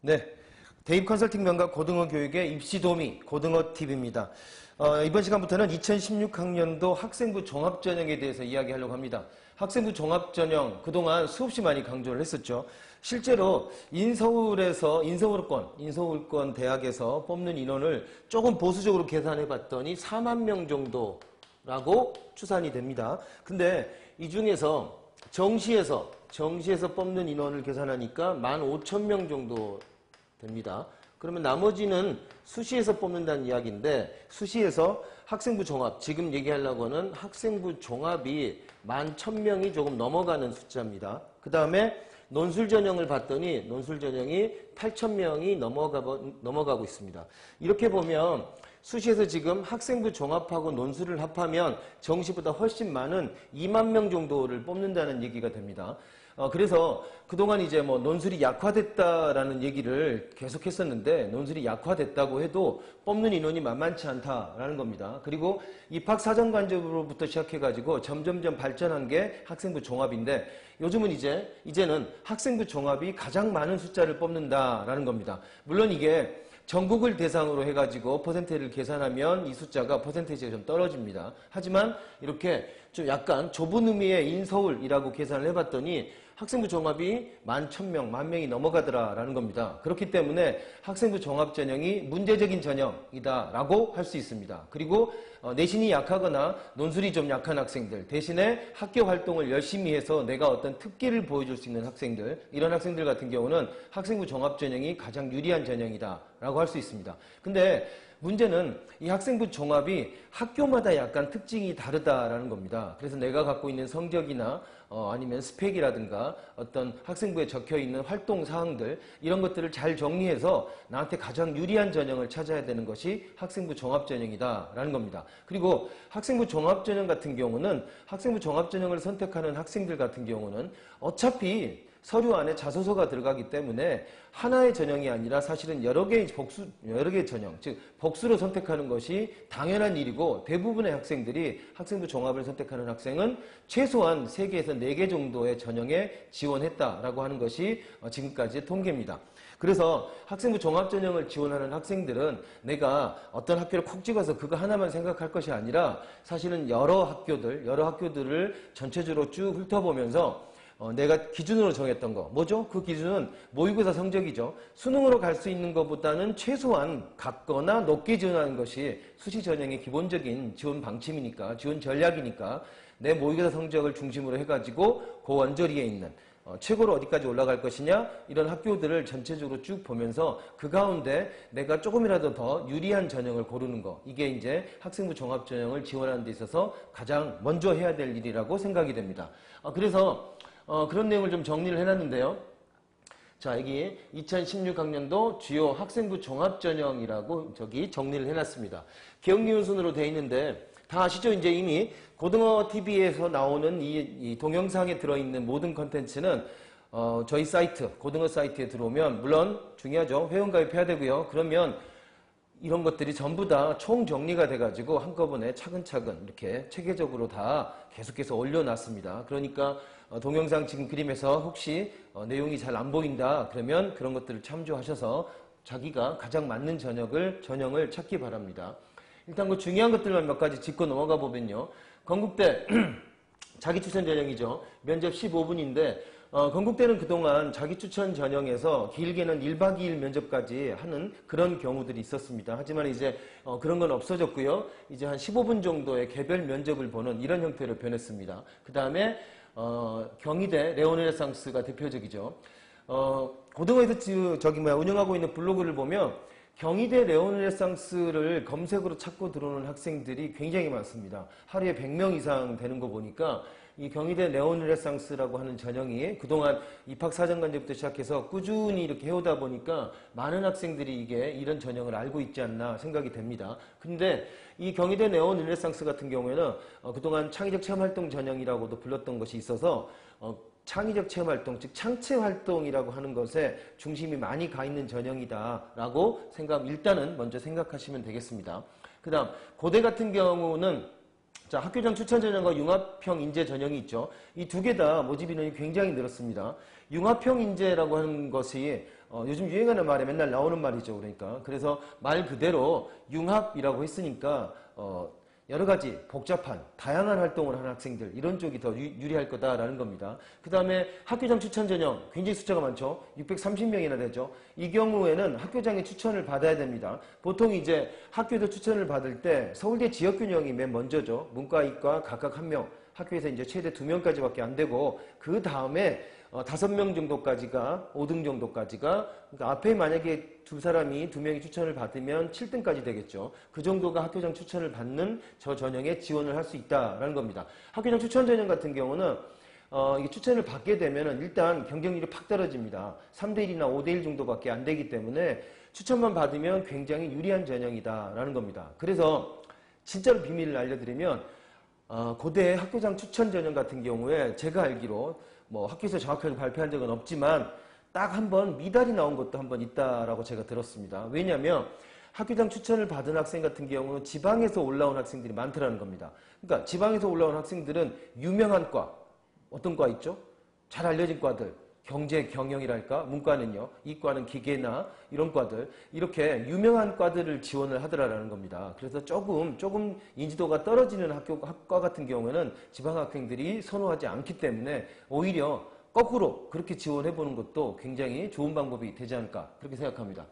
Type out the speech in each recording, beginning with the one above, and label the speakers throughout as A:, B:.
A: 네. 대입 컨설팅 명가 고등어 교육의 입시 도미 고등어 팁입니다. 어, 이번 시간부터는 2016학년도 학생부 종합 전형에 대해서 이야기하려고 합니다. 학생부 종합 전형 그동안 수없이 많이 강조를 했었죠. 실제로 인서울에서 인서울권, 인서울권 대학에서 뽑는 인원을 조금 보수적으로 계산해 봤더니 4만 명 정도라고 추산이 됩니다. 근데 이 중에서 정시에서 정시에서 뽑는 인원을 계산하니까 15,000명 정도 됩니다. 그러면 나머지는 수시에서 뽑는다는 이야기인데 수시에서 학생부 종합 지금 얘기하려고 하는 학생부 종합이 11,000명이 조금 넘어가는 숫자입니다. 그 다음에 논술 전형을 봤더니 논술 전형이 8,000명이 넘어가, 넘어가고 있습니다. 이렇게 보면 수시에서 지금 학생부 종합하고 논술을 합하면 정시보다 훨씬 많은 2만 명 정도를 뽑는다는 얘기가 됩니다. 어, 그래서 그동안 이제 뭐 논술이 약화됐다라는 얘기를 계속 했었는데 논술이 약화됐다고 해도 뽑는 인원이 만만치 않다라는 겁니다. 그리고 입학 사정관제로부터 시작해가지고 점점점 발전한 게 학생부 종합인데 요즘은 이제, 이제는 학생부 종합이 가장 많은 숫자를 뽑는다라는 겁니다. 물론 이게 전국을 대상으로 해가지고 퍼센테이를 계산하면 이 숫자가 퍼센테이지가 좀 떨어집니다. 하지만 이렇게 좀 약간 좁은 의미의 인서울이라고 계산을 해봤더니 학생부 종합이 만 천명, 만 명이 넘어가더라라는 겁니다. 그렇기 때문에 학생부 종합 전형이 문제적인 전형이다라고 할 수 있습니다. 그리고 어, 내신이 약하거나 논술이 좀 약한 학생들 대신에 학교 활동을 열심히 해서 내가 어떤 특기를 보여줄 수 있는 학생들 이런 학생들 같은 경우는 학생부 종합 전형이 가장 유리한 전형이다라고 할 수 있습니다. 근데 문제는 이 학생부 종합이 학교마다 약간 특징이 다르다라는 겁니다. 그래서 내가 갖고 있는 성적이나 어, 아니면 스펙이라든가 어떤 학생부에 적혀 있는 활동 사항들 이런 것들을 잘 정리해서 나한테 가장 유리한 전형을 찾아야 되는 것이 학생부 종합 전형이다라는 겁니다. 그리고 학생부 종합 전형 같은 경우는 학생부 종합 전형을 선택하는 학생들 같은 경우는 어차피 서류 안에 자소서가 들어가기 때문에 하나의 전형이 아니라 사실은 여러 개의 복수, 여러 개의 전형, 즉, 복수로 선택하는 것이 당연한 일이고 대부분의 학생들이 학생부 종합을 선택하는 학생은 최소한 3개에서 4개 정도의 전형에 지원했다라고 하는 것이 어, 지금까지의 통계입니다. 그래서 학생부 종합 전형을 지원하는 학생들은 내가 어떤 학교를 콕 찍어서 그거 하나만 생각할 것이 아니라 사실은 여러 학교들, 여러 학교들을 전체적으로 쭉 훑어보면서 어, 내가 기준으로 정했던 거 뭐죠? 그 기준은 모의고사 성적이죠. 수능으로 갈 수 있는 것보다는 최소한 같거나 높게 지원하는 것이 수시 전형의 기본적인 지원 방침이니까 지원 전략이니까 내 모의고사 성적을 중심으로 해가지고 그 원저리에 있는 어, 최고로 어디까지 올라갈 것이냐 이런 학교들을 전체적으로 쭉 보면서 그 가운데 내가 조금이라도 더 유리한 전형을 고르는 거 이게 이제 학생부 종합 전형을 지원하는 데 있어서 가장 먼저 해야 될 일이라고 생각이 됩니다. 어, 그래서 어, 그런 내용을 좀 정리를 해놨는데요. 자, 여기 2016학년도 주요 학생부 종합전형이라고 저기 정리를 해놨습니다. 기억리운 순으로 돼 있는데 다 아시죠? 이제 이미 고등어 TV에서 나오는 이, 이 동영상에 들어있는 모든 컨텐츠는 어, 저희 사이트, 고등어 사이트에 들어오면 물론 중요하죠. 회원가입해야 되고요. 그러면 이런 것들이 전부 다 총정리가 돼가지고 한꺼번에 차근차근 이렇게 체계적으로 다 계속해서 올려놨습니다. 그러니까 어, 동영상 지금 그림에서 혹시 어, 내용이 잘 안 보인다 그러면 그런 것들을 참조하셔서 자기가 가장 맞는 전형을, 전형을 찾기 바랍니다. 일단 그 중요한 것들만 몇 가지 짚고 넘어가 보면요. 건국대 자기 추천 전형이죠. 면접 15분인데 어, 건국대는 그동안 자기 추천 전형에서 길게는 1박 2일 면접까지 하는 그런 경우들이 있었습니다. 하지만 이제 어, 그런 건 없어졌고요. 이제 한 15분 정도의 개별 면접을 보는 이런 형태로 변했습니다. 그 다음에 어, 경희대 레오네상스가 대표적이죠. 어, 고등어에서 저기 뭐야 운영하고 있는 블로그를 보면 경희대 레오네상스를 검색으로 찾고 들어오는 학생들이 굉장히 많습니다. 하루에 100명 이상 되는 거 보니까 이 경희대 레오네상스라고 하는 전형이 그동안 입학사정관제부터 시작해서 꾸준히 이렇게 해오다 보니까 많은 학생들이 이게 이런 전형을 알고 있지 않나 생각이 됩니다. 근데 이 경희대 레오네상스 같은 경우에는 어, 그동안 창의적 체험활동 전형이라고도 불렀던 것이 있어서 어, 창의적 체험 활동, 즉 창체 활동이라고 하는 것에 중심이 많이 가 있는 전형이다라고 생각 일단은 먼저 생각하시면 되겠습니다. 그다음 고대 같은 경우는 자, 학교장 추천 전형과 융합형 인재 전형이 있죠. 이 두 개 다 모집 인원이 굉장히 늘었습니다. 융합형 인재라고 하는 것이 어, 요즘 유행하는 말에 맨날 나오는 말이죠. 그러니까 그래서 말 그대로 융합이라고 했으니까 어, 여러 가지 복잡한 다양한 활동을 하는 학생들 이런 쪽이 더 유, 유리할 거다라는 겁니다. 그 다음에 학교장 추천 전형 굉장히 숫자가 많죠. 630명이나 되죠. 이 경우에는 학교장의 추천을 받아야 됩니다. 보통 이제 학교에서 추천을 받을 때 서울대 지역균형이 맨 먼저죠. 문과, 이과 각각 한 명. 학교에서 이제 최대 두 명까지밖에 안 되고 그 다음에 어, 다섯 명 정도까지가 5등 정도까지가 그러니까 앞에 만약에 두 사람이 두 명이 추천을 받으면 7등까지 되겠죠. 그 정도가 학교장 추천을 받는 저 전형에 지원을 할 수 있다라는 겁니다. 학교장 추천 전형 같은 경우는 어, 이게 추천을 받게 되면은 일단 경쟁률이 팍 떨어집니다. 3대1이나 5대1 정도밖에 안 되기 때문에 추천만 받으면 굉장히 유리한 전형이다라는 겁니다. 그래서 진짜로 비밀을 알려드리면 어, 고대 학교장 추천 전형 같은 경우에 제가 알기로 뭐 학교에서 정확하게 발표한 적은 없지만 딱 한 번 미달이 나온 것도 한 번 있다라고 제가 들었습니다. 왜냐하면 학교장 추천을 받은 학생 같은 경우는 지방에서 올라온 학생들이 많더라는 겁니다. 그러니까 지방에서 올라온 학생들은 유명한 과 어떤 과 있죠? 잘 알려진 과들 경제 경영이랄까? 문과는요. 이과는 기계나 이런 과들. 이렇게 유명한 과들을 지원을 하더라라는 겁니다. 그래서 조금 조금 인지도가 떨어지는 학교 학과 같은 경우에는 지방 학생들이 선호하지 않기 때문에 오히려 거꾸로 그렇게 지원해 보는 것도 굉장히 좋은 방법이 되지 않을까? 그렇게 생각합니다.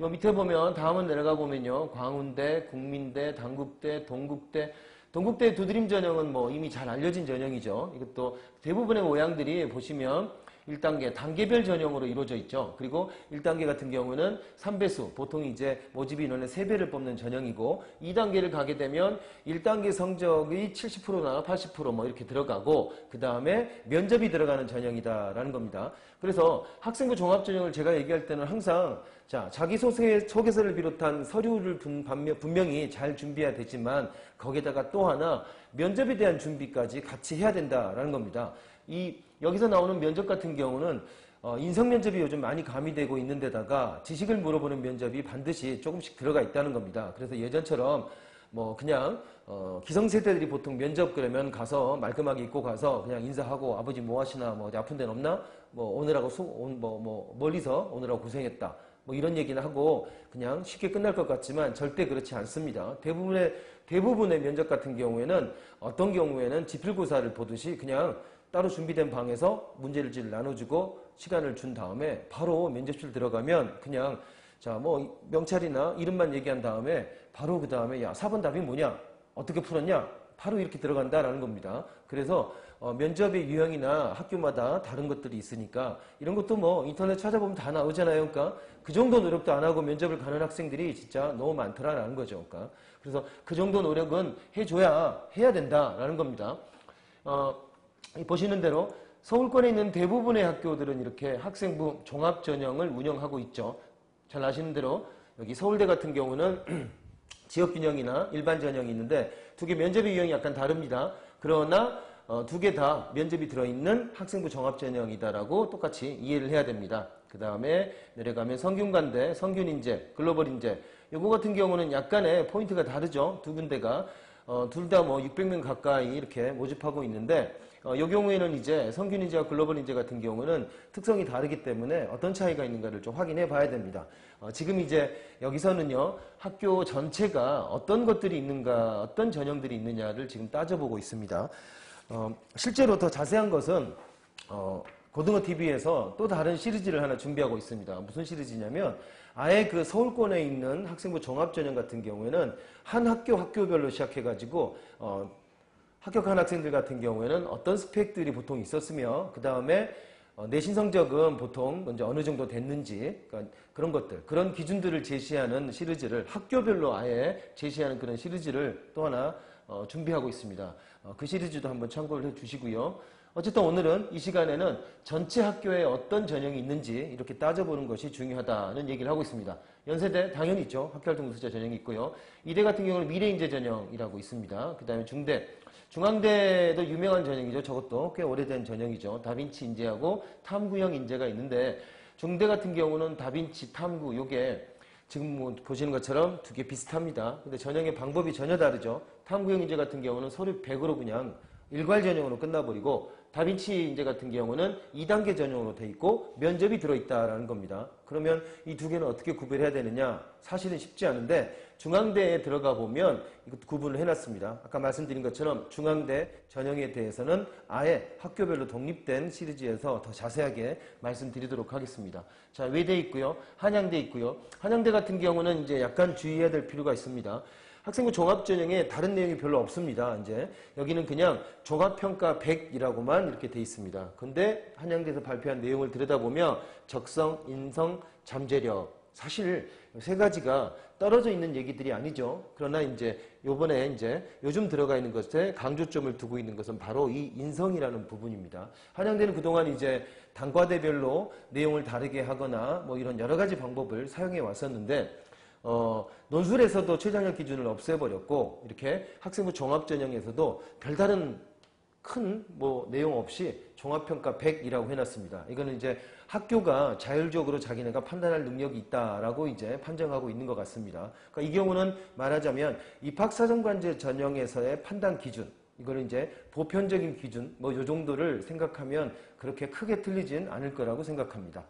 A: 요 밑에 보면 다음은 내려가 보면요. 광운대, 국민대, 당국대, 동국대 동국대 두드림 전형은 뭐 이미 잘 알려진 전형이죠. 이것도 대부분의 모양들이 보시면 1단계 단계별 전형으로 이루어져 있죠. 그리고 1단계 같은 경우는 3배수, 보통 이제 모집 인원의 3배를 뽑는 전형이고 2단계를 가게 되면 1단계 성적이 70%나 80%뭐 이렇게 들어가고 그 다음에 면접이 들어가는 전형이다라는 겁니다. 그래서 학생부 종합 전형을 제가 얘기할 때는 항상 자 자기 소개, 소개서를 비롯한 서류를 분, 분명 히 잘 준비해야 되지만 거기에다가 또 하나 면접에 대한 준비까지 같이 해야 된다라는 겁니다. 이 여기서 나오는 면접 같은 경우는 어, 인성 면접이 요즘 많이 가미되고 있는 데다가 지식을 물어보는 면접이 반드시 조금씩 들어가 있다는 겁니다. 그래서 예전처럼 뭐 그냥 어, 기성세대들이 보통 면접 그러면 가서 말끔하게 입고 가서 그냥 인사하고 아버지 뭐 하시나 뭐 아픈 데는 없나 뭐 오늘하고 수, 온, 뭐, 뭐 멀리서 오늘하고 고생했다 뭐 이런 얘기는 하고 그냥 쉽게 끝날 것 같지만 절대 그렇지 않습니다. 대부분의 대부분의 면접 같은 경우에는 어떤 경우에는 지필고사를 보듯이 그냥 따로 준비된 방에서 문제를 나눠주고 시간을 준 다음에 바로 면접실 들어가면 그냥 자 뭐 명찰이나 이름만 얘기한 다음에 바로 그 다음에 야 4번 답이 뭐냐 어떻게 풀었냐 바로 이렇게 들어간다라는 겁니다. 그래서 어, 면접의 유형이나 학교마다 다른 것들이 있으니까 이런 것도 뭐 인터넷 찾아보면 다 나오잖아요. 그러니까 그 정도 노력도 안 하고 면접을 가는 학생들이 진짜 너무 많더라라는 거죠. 그러니까 그래서 그 정도 노력은 해줘야 해야 된다라는 겁니다. 어, 보시는 대로 서울권에 있는 대부분의 학교들은 이렇게 학생부 종합 전형을 운영하고 있죠. 잘 아시는 대로 여기 서울대 같은 경우는 지역 균형이나 일반 전형이 있는데 두 개 면접의 유형이 약간 다릅니다. 그러나 어, 두 개 다 면접이 들어있는 학생부 종합전형이다라고 똑같이 이해를 해야 됩니다. 그 다음에 내려가면 성균관대, 성균인재, 글로벌인재 요거 같은 경우는 약간의 포인트가 다르죠. 두 군데가 어, 둘 다 뭐 600명 가까이 이렇게 모집하고 있는데 어, 이 경우에는 이제 성균 인재와 글로벌 인재 같은 경우는 특성이 다르기 때문에 어떤 차이가 있는가를 좀 확인해 봐야 됩니다. 어, 지금 이제 여기서는요 학교 전체가 어떤 것들이 있는가 어떤 전형들이 있느냐를 지금 따져보고 있습니다. 어, 실제로 더 자세한 것은 어, 고등어 TV에서 또 다른 시리즈를 하나 준비하고 있습니다. 무슨 시리즈냐면 아예 그 서울권에 있는 학생부 종합전형 같은 경우에는 한 학교 학교별로 시작해가지고 어, 합격한 학생들 같은 경우에는 어떤 스펙들이 보통 있었으며 그 다음에 어, 내신 성적은 보통 이제 어느 정도 됐는지 그러니까 그런 것들 그런 기준들을 제시하는 시리즈를 학교별로 아예 제시하는 그런 시리즈를 또 하나 어, 준비하고 있습니다. 어, 그 시리즈도 한번 참고를 해주시고요. 어쨌든 오늘은 이 시간에는 전체 학교에 어떤 전형이 있는지 이렇게 따져보는 것이 중요하다는 얘기를 하고 있습니다. 연세대 당연히 있죠. 학교활동 우수자 전형이 있고요. 이대 같은 경우는 미래인재 전형이라고 있습니다. 그 다음에 중대, 중앙대도 유명한 전형이죠. 저것도 꽤 오래된 전형이죠. 다빈치 인재하고 탐구형 인재가 있는데 중대 같은 경우는 다빈치 탐구 요게 지금 뭐 보시는 것처럼 두 개 비슷합니다. 근데 전형의 방법이 전혀 다르죠. 탐구형 인재 같은 경우는 서류 100으로 그냥 일괄 전형으로 끝나버리고 다빈치 인재 같은 경우는 2단계 전형으로 돼 있고 면접이 들어있다라는 겁니다. 그러면 이 두 개는 어떻게 구별해야 되느냐? 사실은 쉽지 않은데 중앙대에 들어가 보면 이것 구분을 해놨습니다. 아까 말씀드린 것처럼 중앙대 전형에 대해서는 아예 학교별로 독립된 시리즈에서 더 자세하게 말씀드리도록 하겠습니다. 자, 외대 있고요. 한양대 있고요. 한양대 같은 경우는 이제 약간 주의해야 될 필요가 있습니다. 학생부 종합전형에 다른 내용이 별로 없습니다. 이제 여기는 그냥 종합평가 100이라고만 이렇게 돼 있습니다. 근데 한양대에서 발표한 내용을 들여다보면 적성, 인성, 잠재력 사실 세 가지가 떨어져 있는 얘기들이 아니죠. 그러나 이제 요번에 이제 요즘 들어가 있는 것에 강조점을 두고 있는 것은 바로 이 인성이라는 부분입니다. 한양대는 그동안 이제 단과대별로 내용을 다르게 하거나 뭐 이런 여러 가지 방법을 사용해 왔었는데 어, 논술에서도 최장력 기준을 없애버렸고 이렇게 학생부 종합전형에서도 별다른 큰 뭐 내용 없이 종합평가 100이라고 해놨습니다. 이거는 이제 학교가 자율적으로 자기네가 판단할 능력이 있다라고 이제 판정하고 있는 것 같습니다. 그러니까 이 경우는 말하자면 입학사정관제 전형에서의 판단 기준 이거는 이제 보편적인 기준 뭐 요 정도를 생각하면 그렇게 크게 틀리진 않을 거라고 생각합니다.